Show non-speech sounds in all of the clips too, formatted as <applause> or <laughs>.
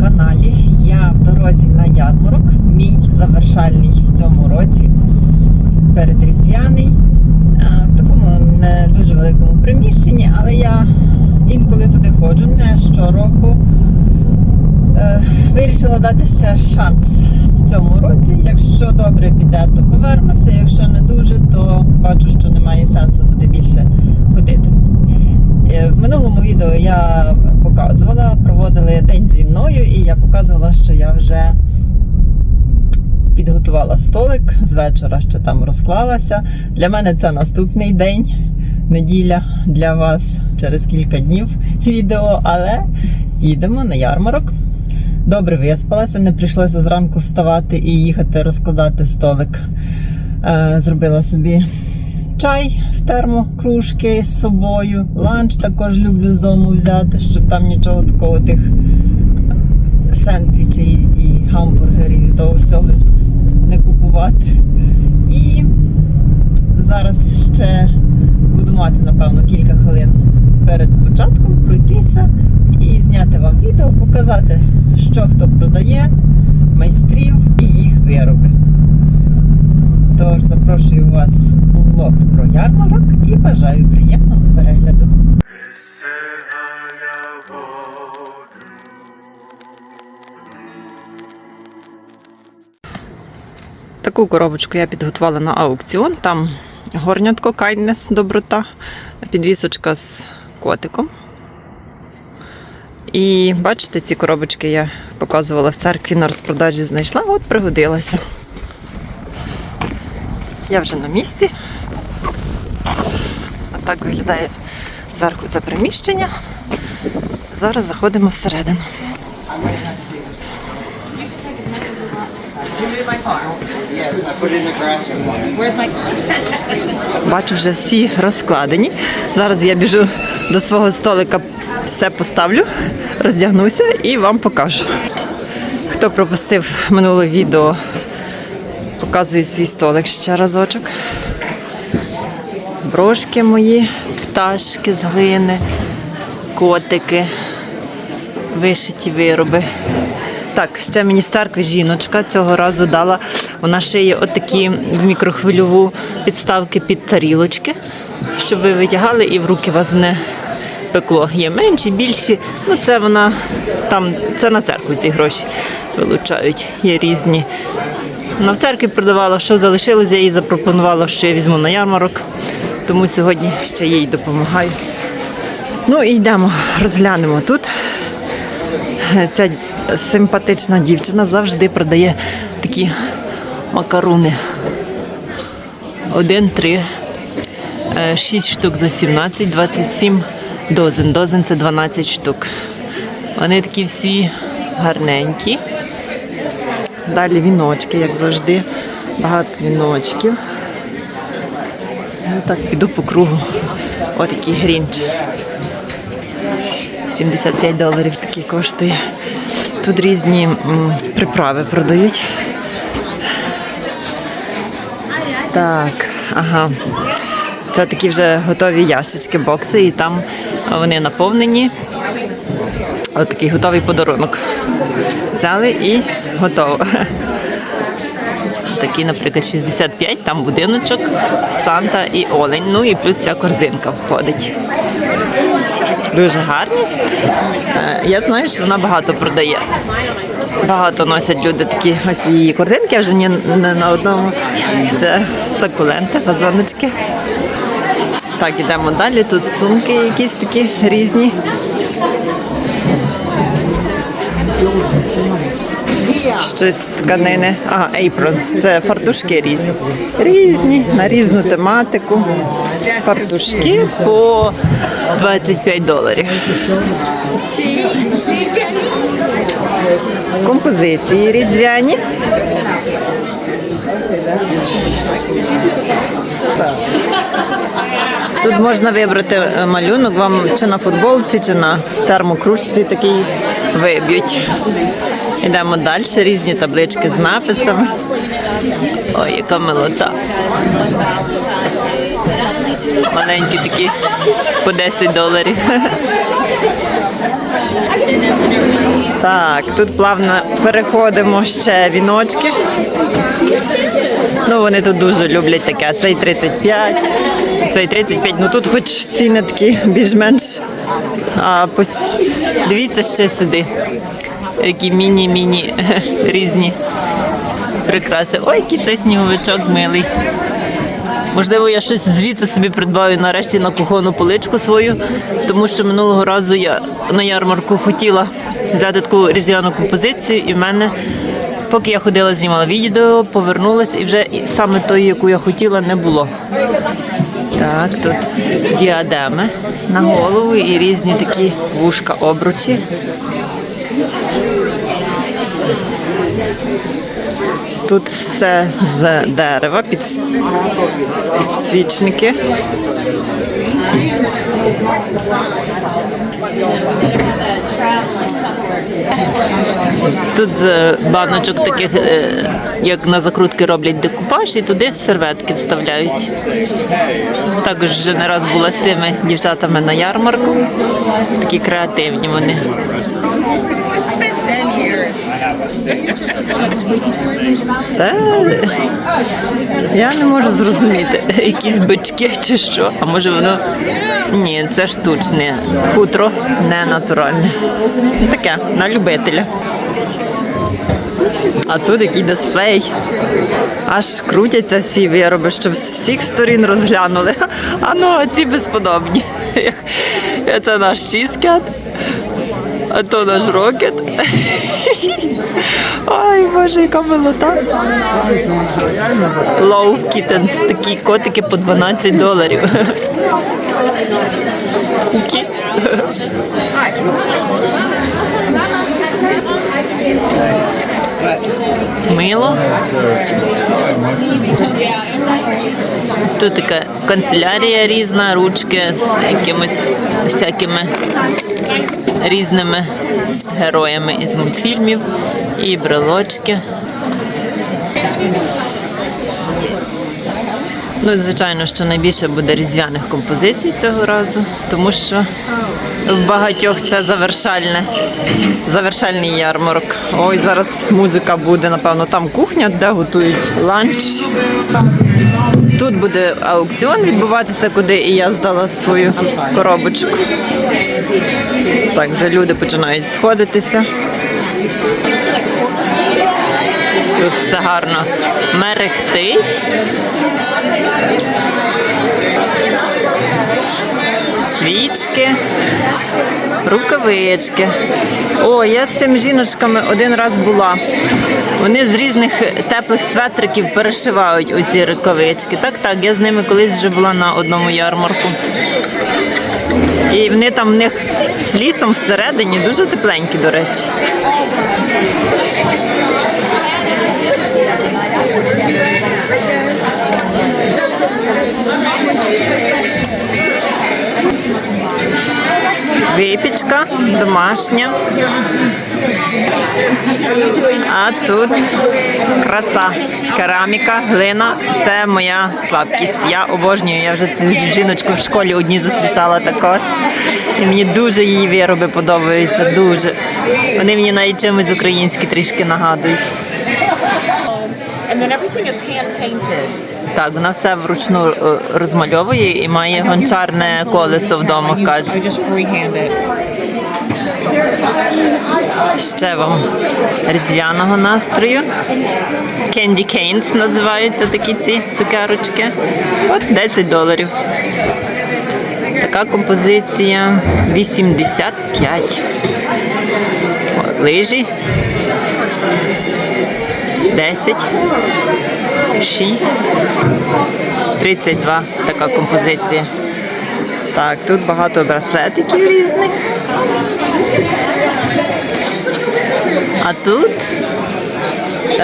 каналі. Я в дорозі на ярмарок. Мій завершальний в цьому році. Передріздвяний. Е, В такому не дуже великому приміщенні, але я інколи туди ходжу, не щороку. Е, Вирішила дати ще шанс в цьому році. Якщо добре піде, то повернуся. Якщо не дуже, то бачу, що немає сенсу туди більше ходити. Минулому відео я показувала, проводили день зі мною, і я показувала, що я вже підготувала столик, з вечора ще там розклалася. Для мене це наступний день, неділя для вас через кілька днів відео, але їдемо на ярмарок. Добре виспалася, не прийшлося зранку вставати і їхати розкладати столик. Е, Зробила собі чай термокружки з собою. Ланч також люблю з дому взяти, щоб там нічого такого тих сендвічей і гамбургерів і того всього не купувати. І зараз ще буду мати, напевно, кілька хвилин перед початком пройтися і зняти вам відео, показати, що хто продає, майстрів і їх вироби. Тож запрошую вас у влог про ярмарок і бажаю приємного перегляду. Таку коробочку я підготувала на аукціон. Там горнятко Kindness доброта, підвісочка з котиком. І бачите, ці коробочки я показувала в церкві на розпродажі, знайшла, от пригодилася. Я вже на місці. Отак виглядає зверху це приміщення. Зараз заходимо всередину. Бачу, вже всі розкладені. Зараз я біжу до свого столика, все поставлю, роздягнуся і вам покажу. Хто пропустив минуле відео, показую свій столик ще разочок. Брошки мої, пташки з глини, котики, вишиті вироби. Так, ще мені з церкви жіночка цього разу дала. Вона шиє отакі в мікрохвильову підставки під тарілочки, щоб ви витягали і в руки вас не пекло. Є менші, більші. Ну це вона там, це на церкву ці гроші вилучають. Є різні. В церкві продавала, що залишилось, я їй запропонувала, що я візьму на ярмарок. Тому сьогодні ще їй допомагаю. Ну і йдемо, розглянемо тут. Ця симпатична дівчина завжди продає такі макаруни. Один, три, е, шість штук за 17, 27 дозин. Дозин це 12 штук. Вони такі всі гарненькі. Далі віночки, як завжди. Багато віночків. Ну так, піду по кругу. Отакий грінч. 75 доларів такий коштує. Тут різні м, приправи продають. Так, ага. Це такі вже готові ящички, бокси, і там вони наповнені. Ось такий готовий подарунок. Взяли і готово. Такі, наприклад, 65, там будиночок, Санта і Олень. Ну і плюс ця корзинка входить. Дуже гарні. Е, Я знаю, що вона багато продає. Багато носять люди такі ось її корзинки, вже ні не на одному. Це сакуленти, вазоночки. Так, ідемо далі. Тут сумки якісь такі різні. Щось з тканини. Ага, aprons. Це фартушки різні. Різні, на різну тематику. Фартушки по 25 доларів. Композиції різдвяні. Тут можна вибрати е, малюнок вам чи на футболці, чи на термокружці такий виб'ють. Йдемо далі, різні таблички з написами. Ой, яка милота. Маленькі такі по 10 доларів. Так, тут плавно переходимо ще віночки. Ну, вони тут дуже люблять таке. Цей 35, цей 35. Ну тут хоч ціни такі більш-менш. А пос... дивіться ще сюди. Які міні-міні <laughs> різні прикраси. Ой, який цей сніговичок милий. Можливо, я щось звідси собі придбаю нарешті на кухонну поличку свою, тому що минулого разу я на ярмарку хотіла взяти таку різдвяну композицію, і в мене, поки я ходила, знімала відео, повернулася, і вже саме тої, яку я хотіла, не було. Так, тут діадеми на голову і різні такі вушка обручі. Тут все з дерева, під, підсвічники. Тут з баночок таких, е, як на закрутки роблять декупаж, і туди серветки вставляють. Також вже не раз була з цими дівчатами на ярмарку. Такі креативні вони. Це я не можу зрозуміти, <laughs> якісь бички чи що. А може воно. Ні, це штучне. Хутро не натуральне. Таке, на любителя. А тут який дисплей. Аж крутяться всі вироби, щоб з всіх сторін розглянули. <laughs> А ну, а ці безподобні. <laughs> Це наш чізкет, а то наш рокет. <laughs> Ой, боже, яка милота. Low Kittens, такі котики по 12 доларів. Кукі. Мило. Тут така канцелярія різна, ручки з якимись всякими різними героями із мультфільмів і брелочки. Ну, звичайно, що найбільше буде різдвяних композицій цього разу, тому що в багатьох це завершальне, завершальний ярмарок. Ой, зараз музика буде, напевно, там кухня, де готують ланч. Тут буде аукціон відбуватися, куди і я здала свою коробочку. Так, вже люди починають сходитися. Тут все гарно мерехтить. Свічки, рукавички. О, я з цими жіночками один раз була. Вони з різних теплих светриків перешивають оці рукавички. Так, так, я з ними колись вже була на одному ярмарку. І вони там в них з флісом всередині дуже тепленькі, до речі. Випічка домашня. А тут краса, кераміка, глина. Це моя слабкість. Я обожнюю. Я вже цю жіночку в школі одні зустрічала також. І мені дуже її вироби подобаються. Дуже. Вони мені навіть чимось українські трішки нагадують. Так, вона все вручну е, розмальовує і має гончарне колесо вдома, каже. Ще вам різдвяного настрою. Candy Canes називаються такі ці цукерочки. От 10 доларів. Така композиція 85. О, лижі. 10. 6. 32. Така композиція. Так, тут багато браслетиків різних. А тут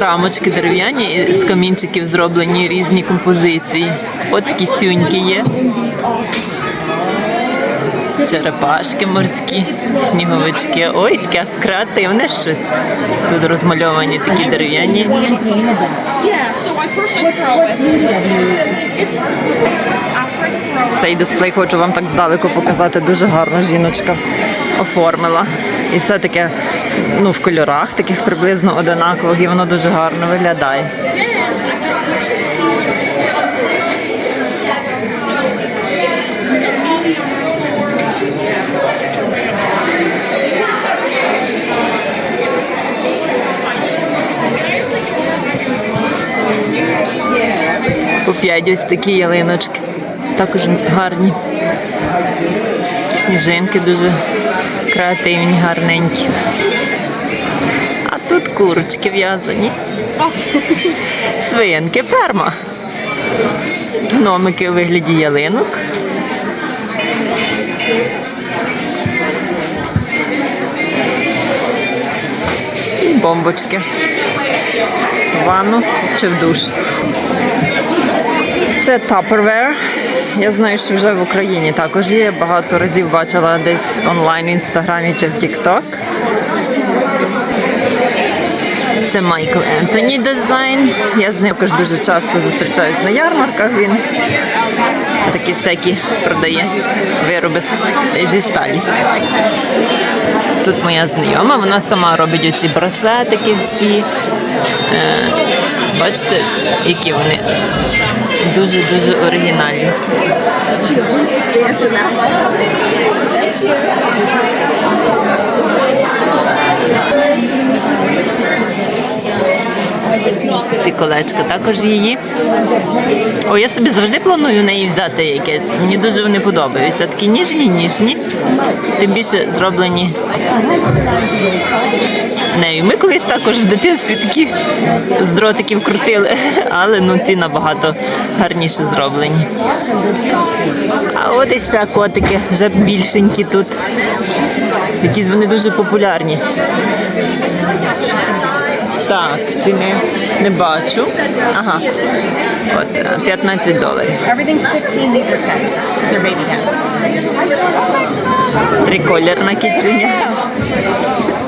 рамочки дерев'яні з камінчиків зроблені різні композиції. От такі цюньки є. Черепашки морські, сніговички. Ой, таке креативне щось. Тут розмальовані такі дерев'яні. Цей дисплей хочу вам так здалеку показати. Дуже гарно жіночка оформила. І все таке ну, в кольорах, таких приблизно одинакових, і воно дуже гарно виглядає. По п'ять ось такі ялиночки. Також гарні. Сніжинки дуже креативні, гарненькі. А тут курочки в'язані. Свинки, ферма. Гномики у вигляді ялинок. Бомбочки. В ванну чи в душ. Це Tupperware. Я знаю, що вже в Україні також є. Багато разів бачила десь онлайн в інстаграмі чи в TikTok. Це Майкл Ентоні дизайн. Я з ним також дуже часто зустрічаюсь на ярмарках. Він такі всякі продає вироби зі сталі. Тут моя знайома, вона сама робить оці браслетики всі. Е, бачите, які вони дуже-дуже оригінальні. Ці колечка також її. О, я собі завжди планую неї взяти якесь. Мені дуже вони подобаються. Такі ніжні, ніжні. Тим більше зроблені нею. Ми колись також в дитинстві такі з дротиків крутили, <laughs> але ну ці набагато гарніше зроблені. А от іще котики, вже більшенькі тут. Якісь вони дуже популярні. Так, ціни не бачу. Ага. От е, 15 доларів. Everything's 15, these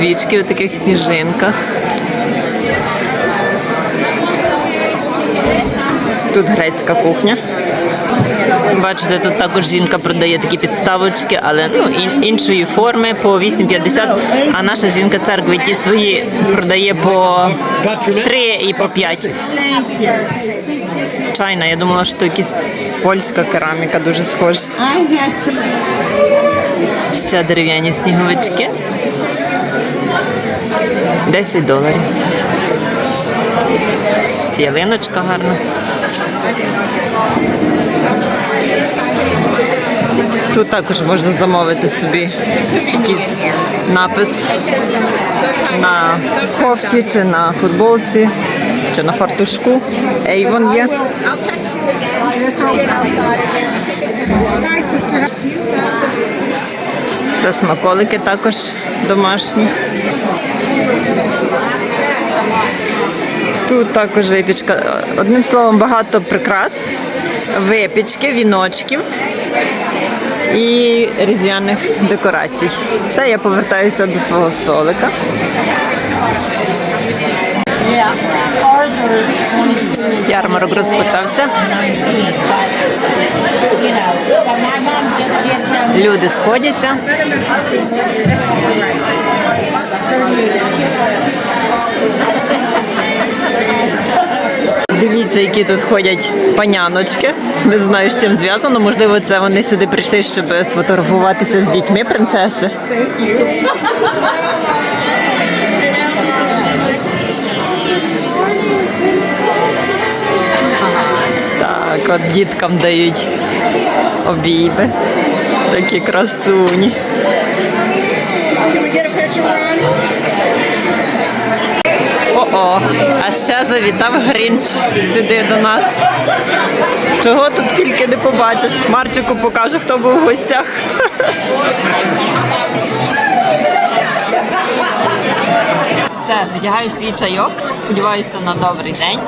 Свічки у таких сніжинках. Тут грецька кухня. Бачите, тут також жінка продає такі підставочки, але ну, іншої форми по 8,50, а наша жінка церкви ті свої продає по 3 і по 5. Чайна, я думала, що якась польська кераміка дуже схожа. Ще дерев'яні сніговички. 10 доларів. Ялиночка гарна. Тут також можна замовити собі якийсь напис на кофті чи на футболці, чи на фартушку. Avon є. Це смаколики також домашні. Тут також випічка. Одним словом, багато прикрас, випічки, віночків і різдвяних декорацій. Все, я повертаюся до свого столика. Ярмарок розпочався. Люди сходяться. Дивіться, які тут ходять паняночки. Не знаю, з чим зв'язано. Можливо, це вони сюди прийшли, щоб сфотографуватися з дітьми принцеси. Так, от діткам дають обійми. Такі красуні. О-о, а ще завітав Грінч сюди до нас. Чого тут тільки не побачиш? Марчику покажу, хто був в гостях. Все, вдягаю свій чайок. Сподіваюся на добрий день.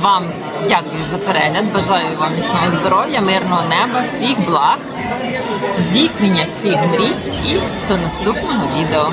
Вам дякую за перегляд. Бажаю вам міцного здоров'я, мирного неба, всіх благ, здійснення всіх мрій і до наступного відео.